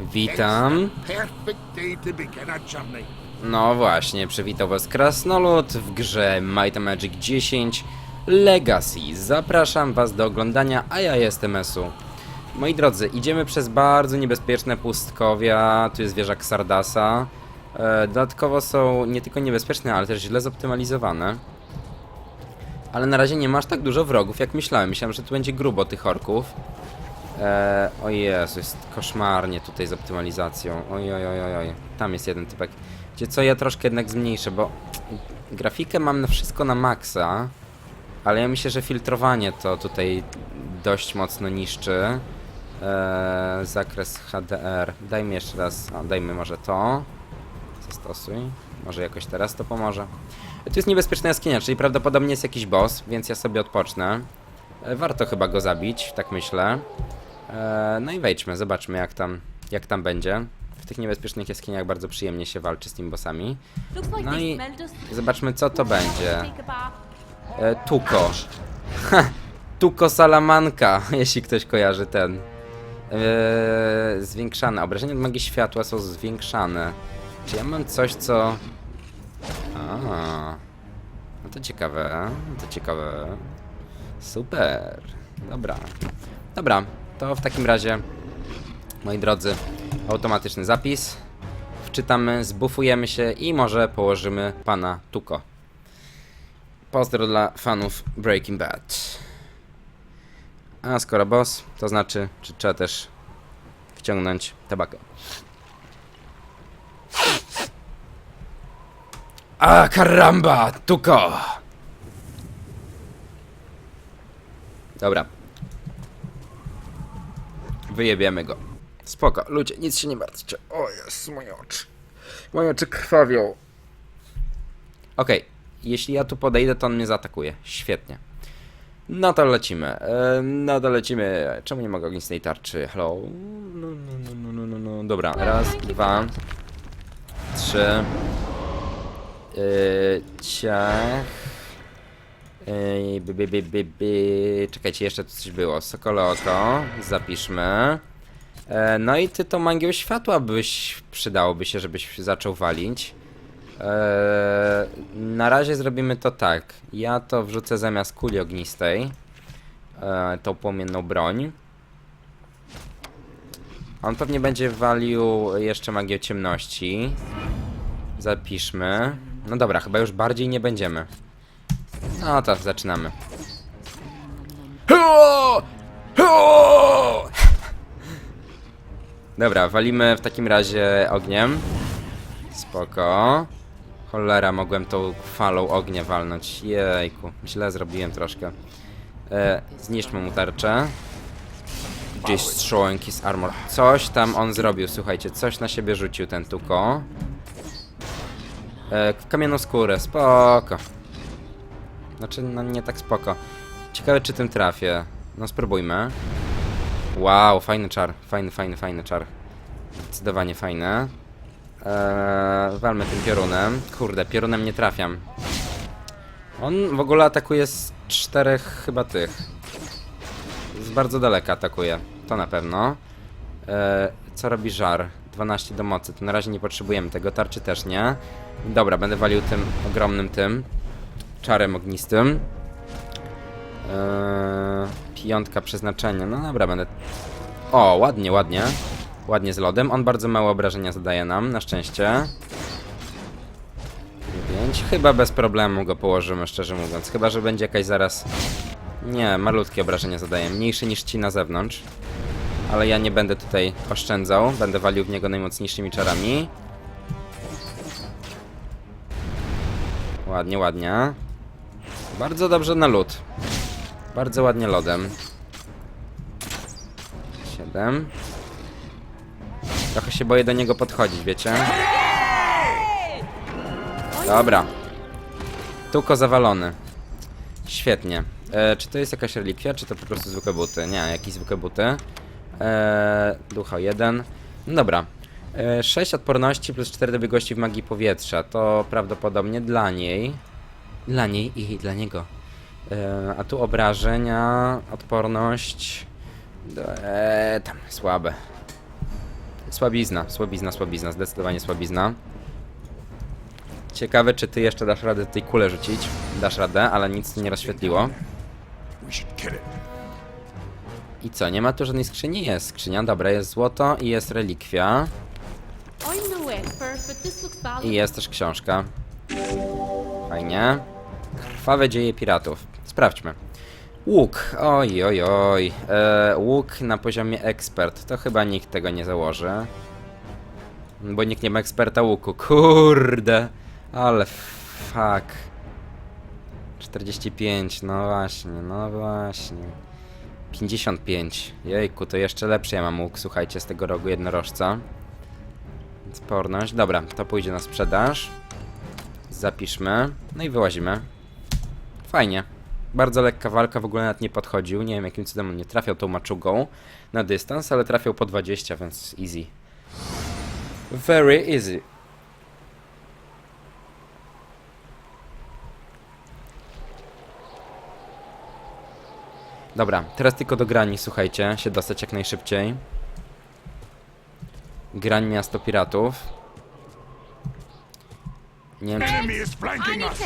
Witam. No właśnie, przywitał was Krasnolud w grze Might and Magic 10 Legacy. Zapraszam was do oglądania, a ja jestem Esu. Moi drodzy, idziemy przez bardzo niebezpieczne pustkowia, tu jest wieża Xardasa. E, dodatkowo są nie tylko niebezpieczne, ale też źle zoptymalizowane. Ale na razie nie masz tak dużo wrogów, jak myślałem. Myślałem, że tu będzie grubo tych orków. Eee, o Jezu, jest koszmarnie tutaj z optymalizacją. Oj, oj, oj, oj. Tam jest jeden typek. Gdzie co, ja troszkę jednak zmniejszę, bo grafikę mam na wszystko na maksa, ale ja myślę, że filtrowanie to tutaj dość mocno niszczy. Eee, zakres HDR. Dajmy jeszcze raz, a, dajmy może to. Zastosuj. Może jakoś teraz to pomoże. Tu jest niebezpieczna jaskinia, czyli prawdopodobnie jest jakiś boss, więc ja sobie odpocznę. E, Warto chyba go zabić, tak myślę. E, No i wejdźmy, zobaczmy jak tam, jak tam będzie. W tych niebezpiecznych jaskiniach bardzo przyjemnie się walczy z tymi bossami. No i zobaczmy co to będzie. E, Tuko. Tuko Salamanka, jeśli ktoś kojarzy ten. E, zwiększane. Obrażenia od magii światła są zwiększane. Czy ja mam coś, co... A, no to ciekawe, to ciekawe. Super. Dobra. Dobra, to w takim razie, moi drodzy, automatyczny zapis. Wczytamy, zbufujemy się i może położymy pana Tuko. Pozdro dla fanów Breaking Bad. A skoro boss, to znaczy, że trzeba też wciągnąć tabakę. A karamba, tuko! Dobra. Wyjebiemy go. Spoko, ludzie, nic się nie martwcie. O jest, moje oczy. Moje oczy krwawią. Okej, jeśli ja tu podejdę, to on mnie zaatakuje. Świetnie. No to lecimy. E, No to lecimy. Czemu nie mogę ognistej tarczy? Hello? No, no, no, no, no, no, no. Dobra, raz, dwa, trzy. Yy, ciach. By, by, by, by, by. Czekajcie, jeszcze tu coś było. Sokole oko. Zapiszmy. E, no i ty to mangieł światła byś przydałoby się, żebyś zaczął walić. Eee, na razie zrobimy to tak. Ja to wrzucę zamiast kuli ognistej. Eee, tą płomienną broń. On pewnie będzie walił jeszcze magię ciemności. Zapiszmy. No dobra, chyba już bardziej nie będziemy. No to zaczynamy. Dobra, walimy w takim razie ogniem. Spoko. Cholera, mogłem tą falą ognia walnąć. Jejku, źle zrobiłem troszkę. E, zniszczmy mu tarczę. Destroying his armor. Coś tam on zrobił, słuchajcie, coś na siebie rzucił ten tuko. E, kamienną skórę, spoko. Znaczy, no nie tak spoko. Ciekawe, czy tym trafię. No spróbujmy. Wow, fajny czar, fajny, fajny, fajny czar. Zdecydowanie fajny. Eee, walmy tym piorunem. Kurde, piorunem nie trafiam. On w ogóle atakuje z czterech chyba tych. Z bardzo daleka atakuje. To na pewno. Eee, co robi żar? 12 do mocy. To na razie nie potrzebujemy tego. Tarczy też nie. Dobra, będę walił tym ogromnym tym. Czarem ognistym. Eee, piątka przeznaczenia. No dobra, będę... O, ładnie, ładnie. Ładnie z lodem. On bardzo mało obrażenia zadaje nam, na szczęście. 9. Chyba bez problemu go położymy, szczerze mówiąc. Chyba, że będzie jakaś zaraz... Nie, malutkie obrażenia zadaje. Mniejsze niż ci na zewnątrz. Ale ja nie będę tutaj oszczędzał. Będę walił w niego najmocniejszymi czarami. Ładnie, ładnie. Bardzo dobrze na lód. Bardzo ładnie lodem. 7. Trochę się boję do niego podchodzić, wiecie? Dobra. Tuko zawalony. Świetnie. E, czy to jest jakaś relikwia, czy to po prostu zwykłe buty? Nie, jakieś zwykłe buty. E, ducha 1. No dobra. E, 6 odporności plus 4 do biegłości w magii powietrza. To prawdopodobnie dla niej. Dla niej i dla niego. E, a tu obrażenia, odporność. E, tam słabe. Słabizna, słabizna, słabizna, zdecydowanie słabizna. Ciekawe, czy ty jeszcze dasz radę tej kule rzucić. Dasz radę, ale nic nie rozświetliło. I co, nie ma tu żadnej skrzyni? Jest skrzynia, dobra, jest złoto i jest relikwia. No I jest też książka. Fajnie. Krwawe dzieje piratów. Sprawdźmy. Łuk. Oj, oj, oj. E, łuk na poziomie ekspert. To chyba nikt tego nie założy. Bo nikt nie ma eksperta łuku. Kurde. Ale fuck. 45, no właśnie, no właśnie. 55. Jejku, to jeszcze lepszy ja mam łuk, słuchajcie, z tego rogu jednorożca. Sporność. Dobra, to pójdzie na sprzedaż. Zapiszmy. No i wyłazimy. Fajnie. Bardzo lekka walka, w ogóle nawet nie podchodził. Nie wiem jakim cudem on nie trafiał tą maczugą na dystans, ale trafiał po 20, więc easy. Very easy. Dobra, teraz tylko do grani, słuchajcie, się dostać jak najszybciej. Grań miasto piratów. Nie wiem czy... Enemy is flanking us.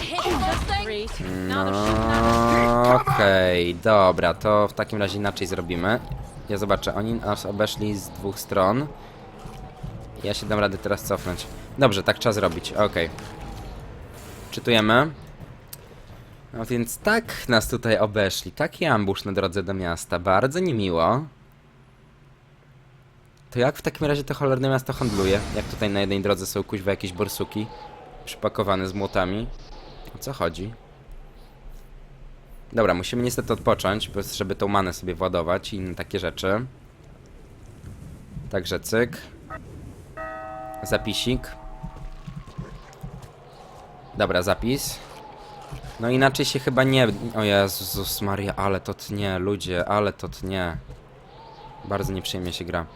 No, okej, dobra, to w takim razie inaczej zrobimy. Ja zobaczę, oni nas obeszli z dwóch stron. Ja się dam radę teraz cofnąć. Dobrze, tak trzeba zrobić, okej. Czytujemy. No więc tak nas tutaj obeszli, taki ambush na drodze do miasta, bardzo niemiło. To jak w takim razie to cholerne miasto handluje? Jak tutaj na jednej drodze są kuźwa jakieś borsuki przypakowane z młotami? O co chodzi? Dobra, musimy niestety odpocząć, żeby tą manę sobie władować i inne takie rzeczy. Także cyk. Zapisik. Dobra, zapis. No inaczej się chyba nie... O Jezus Maria, ale to tnie, ludzie, ale to tnie. Bardzo nieprzyjemnie się gra.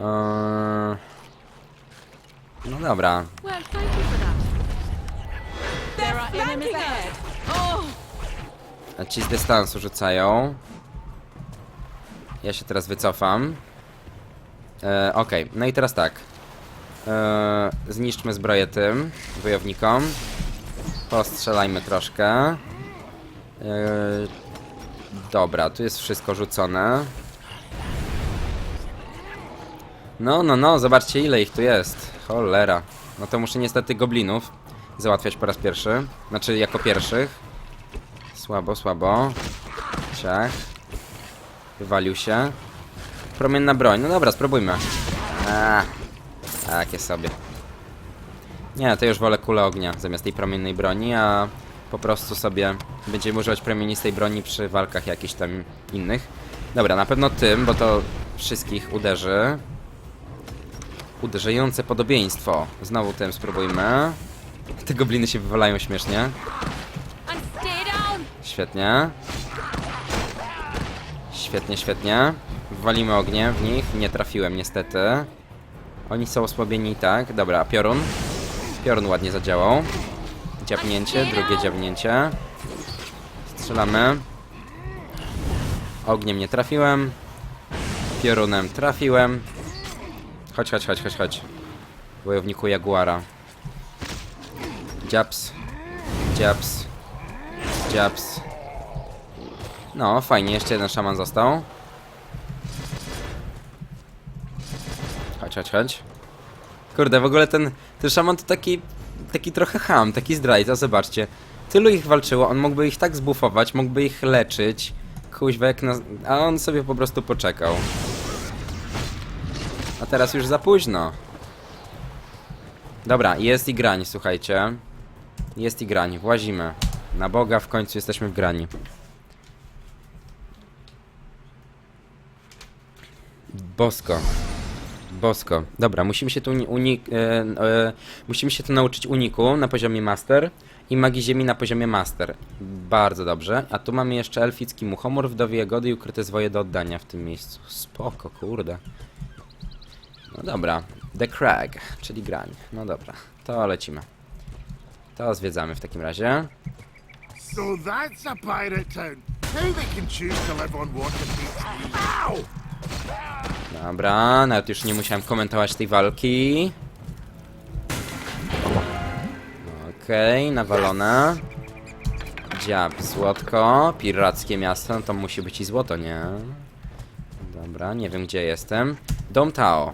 Eee... No dobra, Well, A Ci z dystansu rzucają. Ja się teraz wycofam. E, Okej, no i teraz tak. E, zniszczmy zbroję tym wojownikom. Postrzelajmy troszkę. E, dobra, tu jest wszystko rzucone. No, no, no, zobaczcie ile ich tu jest. Cholera. No to muszę niestety goblinów załatwiać po raz pierwszy. Znaczy jako pierwszych. Słabo, słabo. Ciach. Wywalił się. Promienna broń. No dobra, spróbujmy. Eee, takie sobie. Nie, to już wolę kulę ognia zamiast tej promiennej broni, a po prostu sobie będziemy używać promienistej broni przy walkach jakichś tam innych. Dobra, na pewno tym, bo to wszystkich uderzy. Uderzające podobieństwo. Znowu tym spróbujmy. Te gobliny się wywalają śmiesznie. Świetnie. Świetnie, świetnie. Walimy ognie w nich. Nie trafiłem niestety. Oni są osłabieni i tak. Dobra, piorun. Piorun ładnie zadziałał. Dziabnięcie, drugie dziabnięcie. Strzelamy. Ogniem nie trafiłem. Piorunem trafiłem. Chodź, chodź, chodź, chodź, chodź. Wojowniku Jaguara. Dziabs. Dziabs. Dziabs. No, fajnie, jeszcze jeden szaman został. Chodź, chodź, chodź. Kurde, w ogóle ten, ten szaman to taki, taki trochę ham, taki zdrajca, zobaczcie. Tylu ich walczyło, on mógłby ich tak zbufować, mógłby ich leczyć. Kuźwa, jak na... A on sobie po prostu poczekał. A teraz już za późno. Dobra, jest i grań, słuchajcie. Jest i grań, włazimy. Na Boga, w końcu jesteśmy w grani. Bosko. Bosko. Dobra, musimy się tu uni- unik... E, e, musimy się tu nauczyć uniku na poziomie master i magii ziemi na poziomie master. Bardzo dobrze. A tu mamy jeszcze elficki muchomor, wdowie jagody i ukryte zwoje do oddania w tym miejscu. Spoko, kurde. No dobra. The Crag, czyli grań. No dobra, to lecimy. To zwiedzamy w takim razie. So that's a pirate town. How they can choose to live on water beats me. Ow! Dobra, nawet już nie musiałem komentować tej walki. Okej, nawalone. Dziab, złotko, pirackie miasto, no to musi być i złoto, nie? Dobra, nie wiem gdzie jestem. Dom Tao.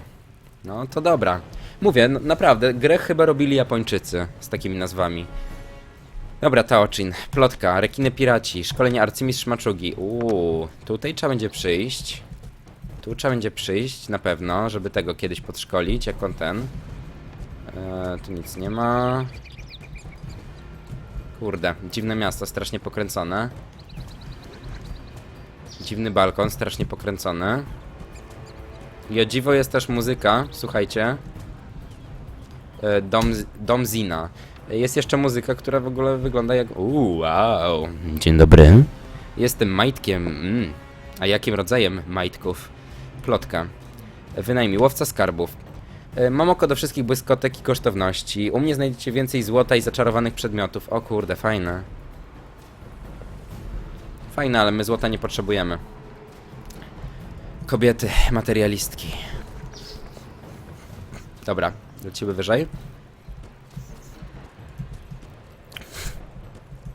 No to dobra. Mówię, no, naprawdę, grę chyba robili Japończycy z takimi nazwami. Dobra, Taochin, plotka, rekiny piraci, szkolenie arcymistrz maczugi. Uuu, tutaj trzeba będzie przyjść. Tu trzeba będzie przyjść, na pewno, żeby tego kiedyś podszkolić, jak on ten. Eee, tu nic nie ma. Kurde, dziwne miasto, strasznie pokręcone. Dziwny balkon, strasznie pokręcony. I o dziwo jest też muzyka, słuchajcie. E, Dom, dom Zina. Jest jeszcze muzyka, która w ogóle wygląda jak... Uuu, wow. Dzień dobry. Jestem majtkiem. Mm. A jakim rodzajem majtków? Plotka. Wynajmij łowca skarbów. E, Mam oko do wszystkich błyskotek i kosztowności. U mnie znajdziecie więcej złota i zaczarowanych przedmiotów. O kurde, fajne. Fajne, ale my złota nie potrzebujemy. Kobiety, materialistki. Dobra, lecimy wyżej.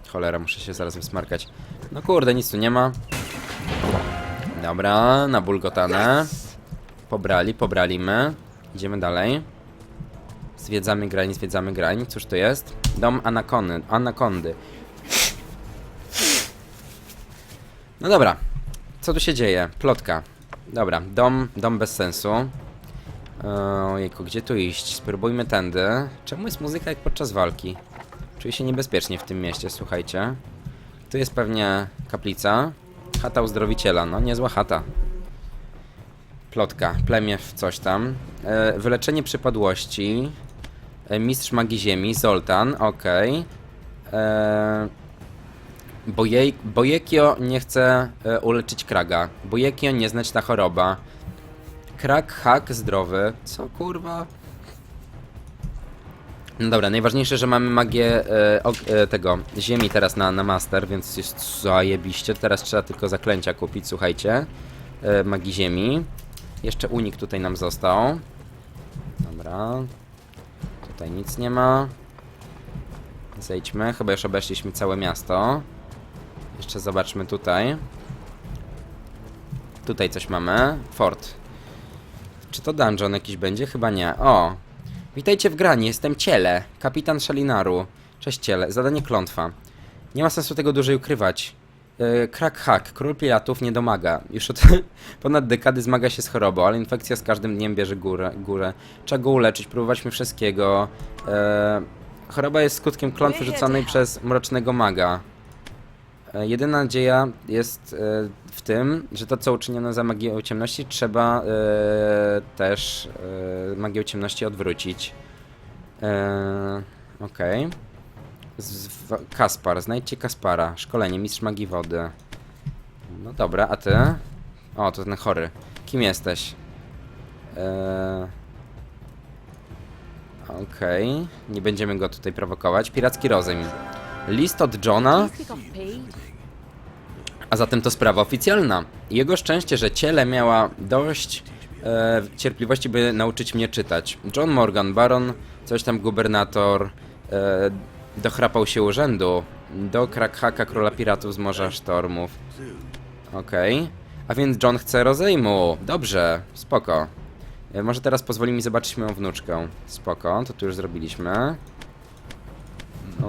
Cholera, muszę się zaraz wysmarkać. No kurde, nic tu nie ma. Dobra, nabulgotane. Pobrali, pobralimy. Idziemy dalej. Zwiedzamy grań, zwiedzamy grań. Cóż to jest? Dom anakony, anakondy. No dobra. Co tu się dzieje? Plotka. Dobra, dom, dom bez sensu. Ojejku, gdzie tu iść? Spróbujmy tędy. Czemu jest muzyka jak podczas walki? Czuję się niebezpiecznie w tym mieście, słuchajcie. Tu jest pewnie kaplica. Chata uzdrowiciela, no niezła chata. Plotka, plemię w coś tam. E, wyleczenie przypadłości. E, mistrz magii ziemi, Zoltan, okej. E, Bojej, Bojekio nie chce e, uleczyć Kraga. Bojekio nieznaczna choroba. Krak, hak, zdrowy. Co kurwa? No dobra, najważniejsze, że mamy magię e, e, tego ziemi teraz na, na master, więc jest zajebiście. Teraz trzeba tylko zaklęcia kupić, słuchajcie. E, magii ziemi. Jeszcze unik tutaj nam został. Dobra. Tutaj nic nie ma. Zejdźmy, chyba już obeszliśmy całe miasto. Jeszcze zobaczmy tutaj. Tutaj coś mamy. Fort. Czy to dungeon jakiś będzie? Chyba nie. O! Witajcie w grani, jestem Ciele, kapitan Shalinaru. Cześć Ciele, zadanie klątwa. Nie ma sensu tego dłużej ukrywać. E, Krak hak, król piratów nie domaga. Już od ponad dekady zmaga się z chorobą, ale infekcja z każdym dniem bierze górę. górę. Trzeba go uleczyć, próbowaliśmy wszystkiego. E, choroba jest skutkiem klątwy rzuconej przez mrocznego maga. E, Jedyna nadzieja jest e, w tym, że to co uczyniono za magię ciemności trzeba e, też magię ciemności odwrócić. Okej. W- Kaspar, znajdźcie Kaspara. Szkolenie, mistrz magii wody. No dobra, a ty? O, to ten chory. Kim jesteś? E, Okej, nie będziemy go tutaj prowokować. Piracki rozejm. List od Johna. A zatem to sprawa oficjalna. Jego szczęście, że ciele miała dość e, cierpliwości, by nauczyć mnie czytać. John Morgan, baron, coś tam gubernator, e, dochrapał się urzędu do Krakhaka, króla piratów z Morza Sztormów. Okej. A więc John chce rozejmu. Dobrze, spoko. E, może teraz pozwoli mi zobaczyć moją wnuczkę. Spoko, to tu już zrobiliśmy.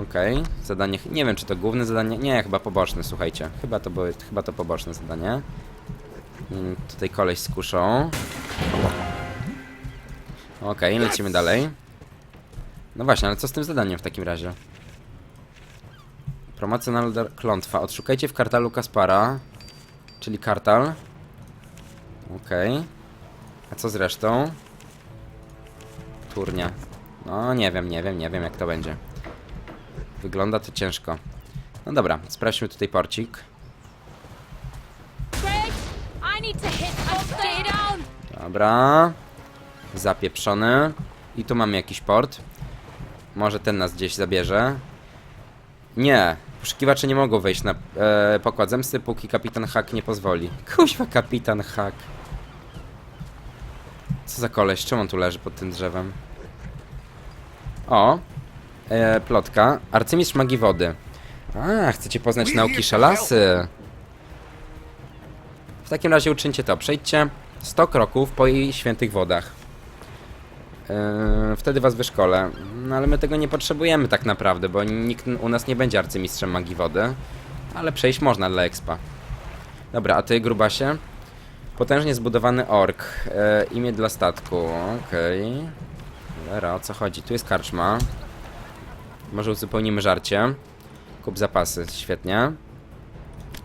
Okej, zadanie. ch- Nie wiem, czy to główne zadanie. Nie, chyba poboczne, słuchajcie. Chyba to były, chyba to poboczne zadanie. Mm, tutaj koleś z kuszą. Okej, lecimy dalej. No właśnie, ale co z tym zadaniem w takim razie? Promocjonalna klątwa. Odszukajcie w kartalu Kaspara. Czyli kartal. Okej. A co z resztą? Turnia. No, nie wiem, nie wiem, nie wiem jak to będzie. Wygląda to ciężko. No dobra, sprawdźmy tutaj porcik. Dobra. Zapieprzony. I tu mamy jakiś port. Może ten nas gdzieś zabierze. Nie. Poszukiwacze nie mogą wejść na e, pokład zemsty, póki kapitan Hack nie pozwoli. Kuźwa, kapitan Hack. Co za koleś? Czemu on tu leży pod tym drzewem? O! E, plotka. Arcymistrz magii wody. A, chcecie poznać nauki szalasy. W takim razie uczyńcie to. Przejdźcie 100 kroków po jej świętych wodach. E, wtedy was wyszkolę. No ale my tego nie potrzebujemy tak naprawdę, bo nikt u nas nie będzie arcymistrzem magii wody. Ale przejść można dla expa. Dobra, a ty, grubasie? Potężnie zbudowany ork. E, imię dla statku. Okej. Dobra, o co chodzi? Tu jest karczma. Może uzupełnimy żarcie. Kup zapasy, świetnie.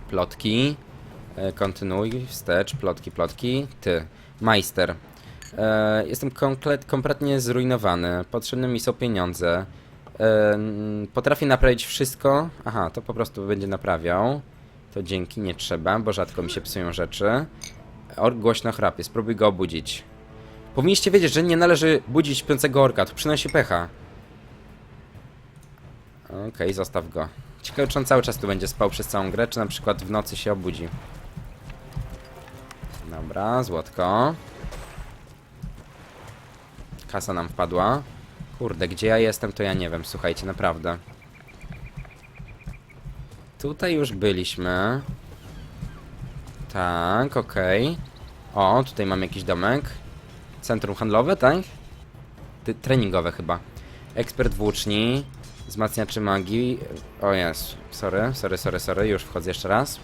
Plotki. E, kontynuuj, wstecz, plotki, plotki. Ty, majster. E, jestem komplet, kompletnie zrujnowany. Potrzebne mi są pieniądze. E, potrafię naprawić wszystko. Aha, to po prostu będzie naprawiał. To dzięki, nie trzeba, bo rzadko mi się psują rzeczy. Ork głośno chrapie, spróbuj go obudzić. Powinniście wiedzieć, że nie należy budzić śpiącego orka, to przynosi pecha. Okej, zostaw go. Ciekawe, czy on cały czas tu będzie spał przez całą grę, czy na przykład w nocy się obudzi. Dobra, złotko. Kasa nam wpadła. Kurde, gdzie ja jestem, to ja nie wiem, słuchajcie, naprawdę. Tutaj już byliśmy. Tak, okej. O, tutaj mam jakiś domek. Centrum handlowe, tak? Ty, treningowe chyba. Ekspert włóczni. Wzmacniaczy magii. O jest. Sorry, sorry, sorry, sorry. Już wchodzę jeszcze raz.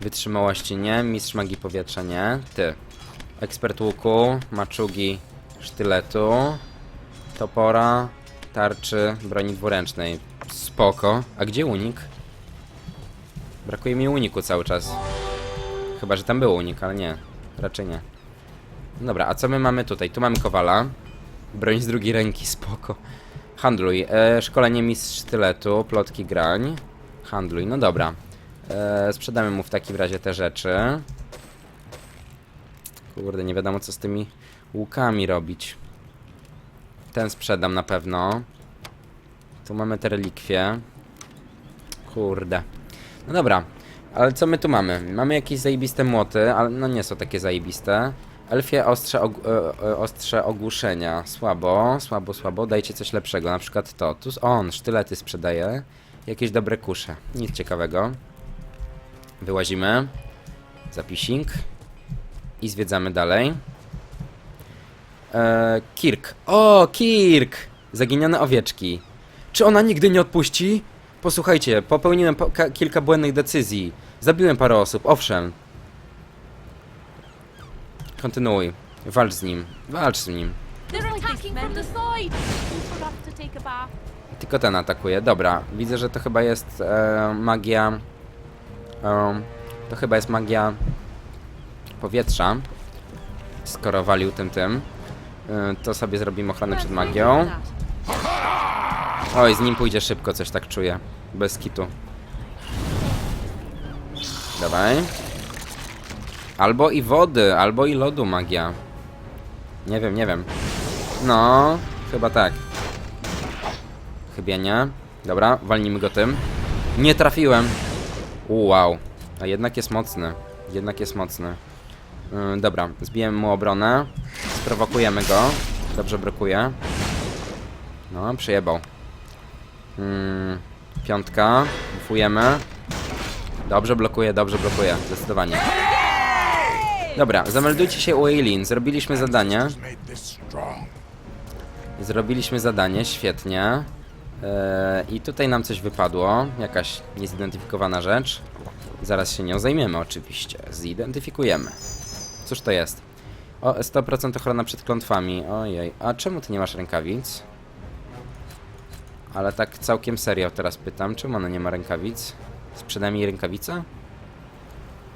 Wytrzymałości nie. Mistrz magii powietrza nie. Ty. Ekspert łuku. Maczugi sztyletu. Topora. Tarczy. Broni dwuręcznej. Spoko. A gdzie unik? Brakuje mi uniku cały czas. Chyba, że tam był unik, ale nie. Raczej nie. Dobra, a co my mamy tutaj? Tu mamy kowala. Broń z drugiej ręki, spoko. Handluj. E, szkolenie mistrz sztyletu, plotki grań. Handluj, no dobra. E, sprzedamy mu w takim razie te rzeczy. Kurde, nie wiadomo co z tymi łukami robić. Ten sprzedam na pewno. Tu mamy te relikwie. Kurde. No dobra, ale co my tu mamy? Mamy jakieś zajebiste młoty, ale no nie są takie zajebiste. Elfie ostrze, og e, e, ostrze ogłuszenia. Słabo, słabo, słabo. Dajcie coś lepszego, na przykład to. Tu on, sztylety sprzedaje. Jakieś dobre kusze. Nic ciekawego. Wyłazimy. Zapisik. I zwiedzamy dalej. E, Kirk. O, Kirk! Zaginione owieczki. Czy ona nigdy nie odpuści? Posłuchajcie, popełniłem po ka- kilka błędnych decyzji. Zabiłem parę osób, owszem. Kontynuuj. Walcz z nim. Walcz z nim. Tylko ten atakuje. Dobra, widzę, że to chyba jest e, magia. E, to chyba jest magia powietrza. Skoro walił tym tym. E, to sobie zrobimy ochronę przed magią. Oj, z nim pójdzie szybko, coś tak czuję. Bez kitu. Dawaj. Albo i wody, albo i lodu magia. Nie wiem, nie wiem. No, chyba tak. Chyba nie. Dobra, walnijmy go tym. Nie trafiłem. Wow. A jednak jest mocny. Jednak jest mocny. Yy, dobra, zbijemy mu obronę. Sprowokujemy go. Dobrze blokuje. No, przyjebał. Mm, piątka. Bufujemy. Dobrze blokuje, dobrze blokuje. Zdecydowanie. Dobra, zameldujcie się u Eileen. Zrobiliśmy zadanie. Zrobiliśmy zadanie, świetnie. Eee, I tutaj nam coś wypadło. Jakaś niezidentyfikowana rzecz. Zaraz się nią zajmiemy oczywiście. Zidentyfikujemy. Cóż to jest? O, 100% ochrona przed klątwami. Ojej. A czemu ty nie masz rękawic? Ale tak całkiem serio teraz pytam. Czemu ona nie ma rękawic? Sprzedaj mi rękawice?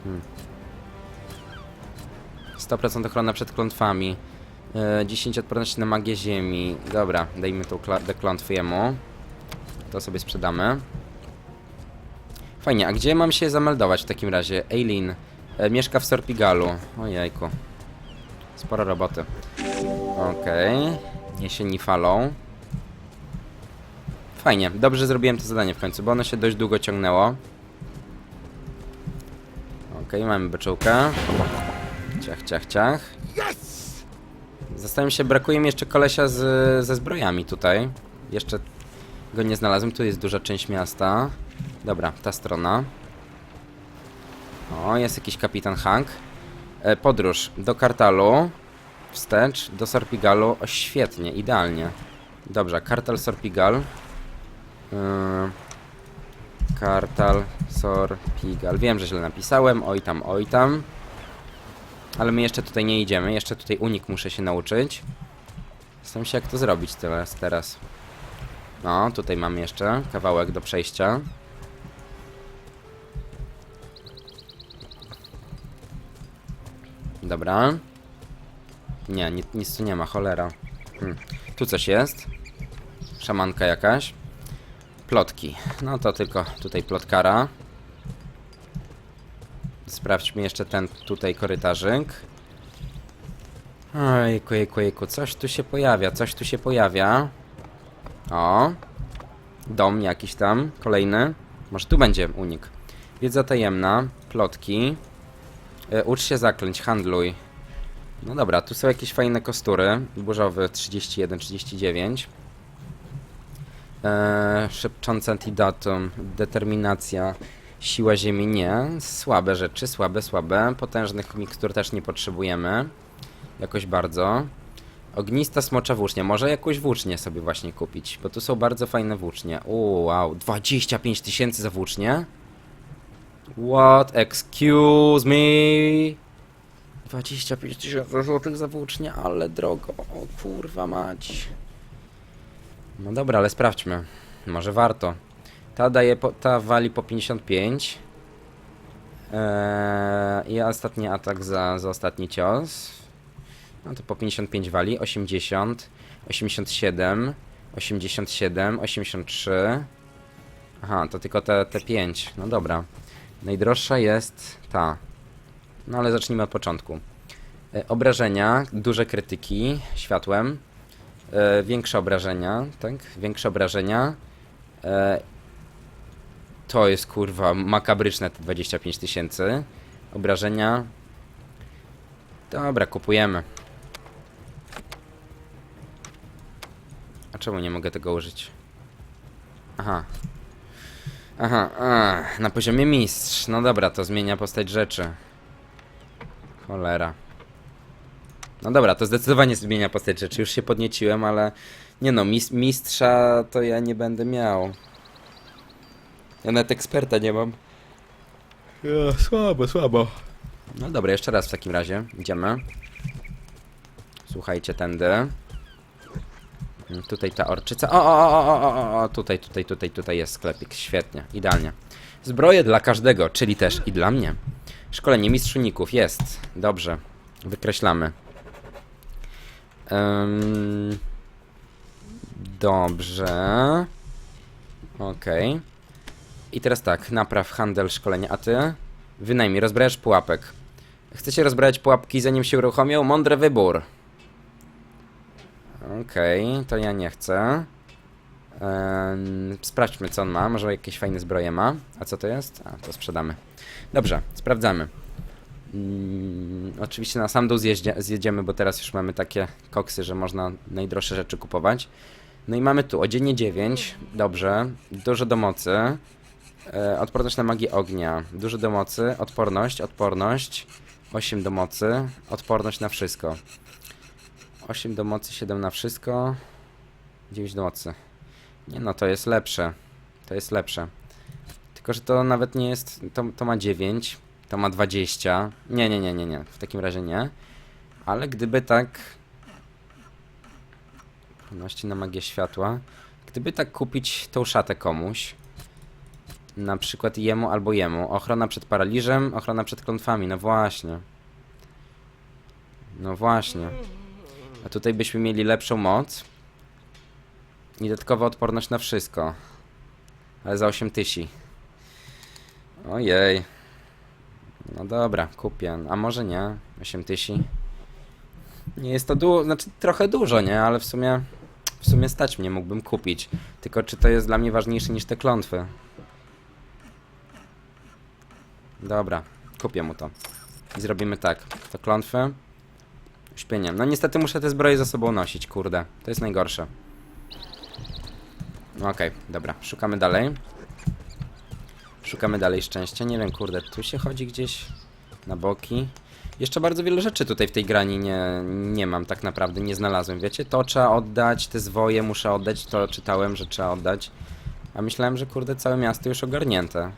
Hmm. 100% ochrona przed klątwami. E, 10 odporności na magię ziemi. Dobra, dajmy tą klątwę jemu. To sobie sprzedamy. Fajnie, a gdzie mam się zameldować w takim razie? Eileen e, mieszka w Sorpigalu. Ojejku. Sporo roboty. Okej. Jesieni falą. Fajnie, dobrze zrobiłem to zadanie w końcu, bo ono się dość długo ciągnęło. Okej, mamy beczułkę. Ciach, ciach, ciach. Zastanawiam się, brakuje mi jeszcze kolesia z, ze zbrojami tutaj. Jeszcze go nie znalazłem. Tu jest duża część miasta. Dobra, ta strona. O, jest jakiś kapitan Hank. E, podróż do Kartalu. Wstecz, do Sorpigalu. O, świetnie, idealnie. Dobrze, Kartal Sorpigal. Yy, Kartal Sorpigal. Wiem, że źle napisałem. Oj tam, oj tam. Ale my jeszcze tutaj nie idziemy. Jeszcze tutaj unik muszę się nauczyć. Zastanawiam się, jak to zrobić teraz. teraz. No, tutaj mam jeszcze kawałek do przejścia. Dobra. Nie, ni nic tu nie ma, cholera. Hmm. Tu coś jest. Szamanka jakaś. Plotki. No to tylko tutaj plotkara. Sprawdźmy jeszcze ten tutaj korytarzyk. Ojku, jejku, jejku, coś tu się pojawia, coś tu się pojawia. O. Dom jakiś tam, kolejny. Może tu będzie unik. Wiedza tajemna, plotki. E, ucz się zaklęć, handluj. No dobra, tu są jakieś fajne kostury. Burzowy 31, 39. Eee, szepczące antidatum, determinacja, siła ziemi nie. Słabe rzeczy, słabe, słabe. Potężnych mikstur też nie potrzebujemy. Jakoś bardzo. Ognista smocza włócznia. Może jakąś włócznię sobie właśnie kupić, bo tu są bardzo fajne włócznie. Uuu, wow, 25 tysięcy za włócznię? What? Excuse me? 25 tysięcy złotych za włócznię, ale drogo. O kurwa mać. No dobra, ale sprawdźmy. Może warto. Ta daje, po, ta wali po 55. Eee, I ostatni atak za, za ostatni cios. No to po 55 wali. 80, 87, 87, 83. Aha, to tylko te, te 5. No dobra. Najdroższa jest ta. No ale zacznijmy od początku. E, obrażenia, duże krytyki światłem. E, większe obrażenia, tak? Większe obrażenia. E, to jest kurwa makabryczne te 25 tysięcy. Obrażenia. Dobra, kupujemy. A czemu nie mogę tego użyć? Aha. Aha, a, na poziomie mistrz. No dobra, to zmienia postać rzeczy. Cholera. No dobra, to zdecydowanie zmienia postać rzeczy. Już się podnieciłem, ale nie no, mis mistrza to ja nie będę miał. Ja nawet eksperta nie mam. Ja, słabo, słabo. No dobra, jeszcze raz w takim razie. Idziemy. Słuchajcie, tędy. Tutaj ta orczyca. O, o, o, o, o, o, o, tutaj, tutaj, tutaj, tutaj jest sklepik. Świetnie, idealnie. Zbroje dla każdego, czyli też i dla mnie. Szkolenie mistrzuników jest. Dobrze. Wykreślamy. Ym, dobrze. Okej. I teraz tak, napraw handel, szkolenie, a ty? Wynajmij, rozbrajasz pułapek. Chcecie rozbrajać pułapki zanim się uruchomią? Mądry wybór. Okej, to ja nie chcę. Em, sprawdźmy co on ma, może jakieś fajne zbroje ma. A co to jest? A, to sprzedamy. Dobrze, sprawdzamy. Mm, oczywiście na sam dół zjedziemy, bo teraz już mamy takie koksy, że można najdroższe rzeczy kupować. No i mamy tu odzienie 9, dobrze, dużo do mocy, e, odporność na magię ognia, dużo do mocy, odporność, odporność, 8 do mocy, odporność na wszystko. 8 do mocy, 7 na wszystko, 9 do mocy. Nie no, to jest lepsze, to jest lepsze. Tylko, że to nawet nie jest, to, to ma 9, to ma 20. Nie, nie, nie, nie, nie. W takim razie nie. Ale gdyby tak... Odporności na magię światła. Gdyby tak kupić tą szatę komuś. Na przykład jemu albo jemu. Ochrona przed paraliżem, ochrona przed klątwami. No właśnie. No właśnie. A tutaj byśmy mieli lepszą moc. I dodatkowa odporność na wszystko. Ale za 8 tysi. Ojej. No dobra, kupię. A może nie? 8 tysięcy. Nie jest to dużo, znaczy trochę dużo, nie? Ale w sumie, w sumie stać mnie, mógłbym kupić. Tylko czy to jest dla mnie ważniejsze niż te klątwy? Dobra, kupię mu to. I zrobimy tak. To klątwy. Uśpienie. No niestety muszę te zbroje ze sobą nosić, kurde. To jest najgorsze. No Okej, dobra. Szukamy dalej. Szukamy dalej szczęścia. Nie wiem, kurde, tu się chodzi gdzieś na boki. Jeszcze bardzo wiele rzeczy tutaj w tej grani nie, nie mam tak naprawdę, nie znalazłem. Wiecie, to trzeba oddać, te zwoje muszę oddać, to czytałem, że trzeba oddać. A myślałem, że kurde, całe miasto już ogarnięte.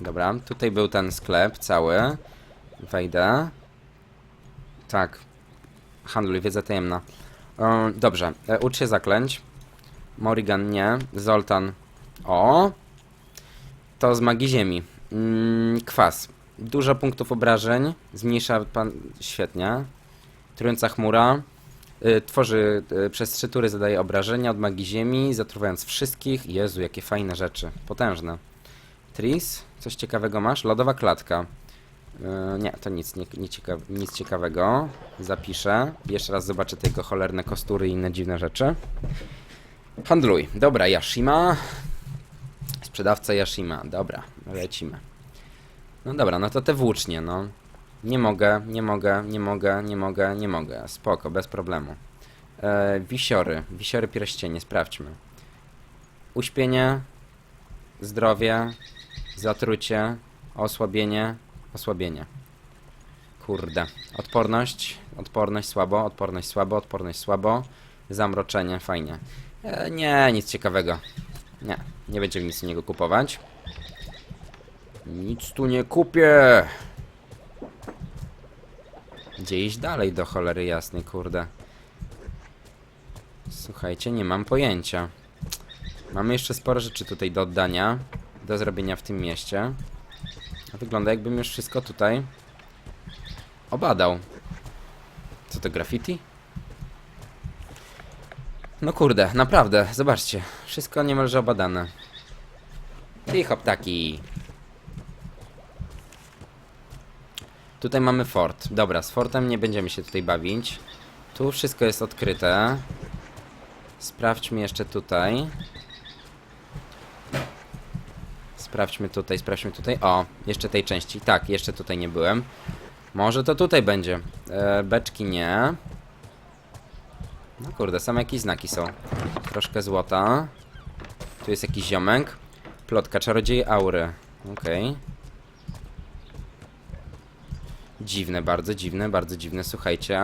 Dobra, tutaj był ten sklep cały. Wejdę. Tak. Handluj, wiedza tajemna. E, dobrze, e, ucz się zaklęć. Morrigan nie. Zoltan. O! To z magii ziemi. Mm, kwas. Dużo punktów obrażeń. Zmniejsza pan... Świetnie. Trująca chmura. Y, tworzy y, przez trzy tury zadaje obrażenia od magii ziemi, zatruwając wszystkich. Jezu, jakie fajne rzeczy. Potężne. Tris, coś ciekawego masz? Lodowa klatka. Yy, nie, to nic, nie, nie nic ciekawego. Zapiszę. Jeszcze raz zobaczę jego cholerne kostury i inne dziwne rzeczy. Handluj. Dobra, Yashima. Sprzedawca Yashima. Dobra, lecimy. No dobra, no to te włócznie, no. Nie mogę, nie mogę, nie mogę, nie mogę, nie mogę. Spoko, bez problemu. E, wisiory. Wisiory pierścienie, sprawdźmy. Uśpienie. Zdrowie. Zatrucie. Osłabienie. Osłabienie. Kurde. Odporność. Odporność słabo. Odporność słabo. Odporność słabo. Zamroczenie. Fajnie. E, nie, nic ciekawego. Nie. Nie będziemy nic z niego kupować. Nic tu nie kupię. Gdzie iść dalej do cholery jasnej, kurde. Słuchajcie, nie mam pojęcia. Mamy jeszcze sporo rzeczy tutaj do oddania, do zrobienia w tym mieście. Wygląda jakbym już wszystko tutaj obadał. Co to, graffiti? No kurde, naprawdę, zobaczcie. Wszystko niemalże obadane. Cicho, ptaki. Tutaj mamy fort. Dobra, z fortem nie będziemy się tutaj bawić. Tu wszystko jest odkryte. Sprawdźmy jeszcze tutaj. Sprawdźmy tutaj, sprawdźmy tutaj. O, jeszcze tej części. Tak, jeszcze tutaj nie byłem. Może to tutaj będzie. E, beczki nie. No kurde, same jakieś znaki są. Troszkę złota. Tu jest jakiś ziomek. Plotka, czarodziej aury. Okej. Dziwne, bardzo dziwne, bardzo dziwne, słuchajcie.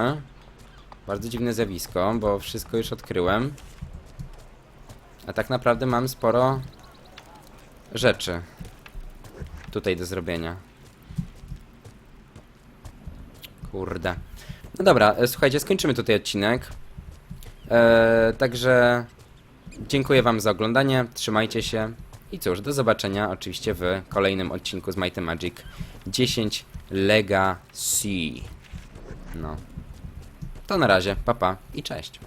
Bardzo dziwne zjawisko, bo wszystko już odkryłem. A tak naprawdę mam sporo rzeczy tutaj do zrobienia. Kurde. No dobra, e, słuchajcie, skończymy tutaj odcinek. E, także dziękuję Wam za oglądanie, trzymajcie się i cóż, do zobaczenia oczywiście w kolejnym odcinku z Might Magic 10 Legacy. No. To na razie, papa pa i cześć.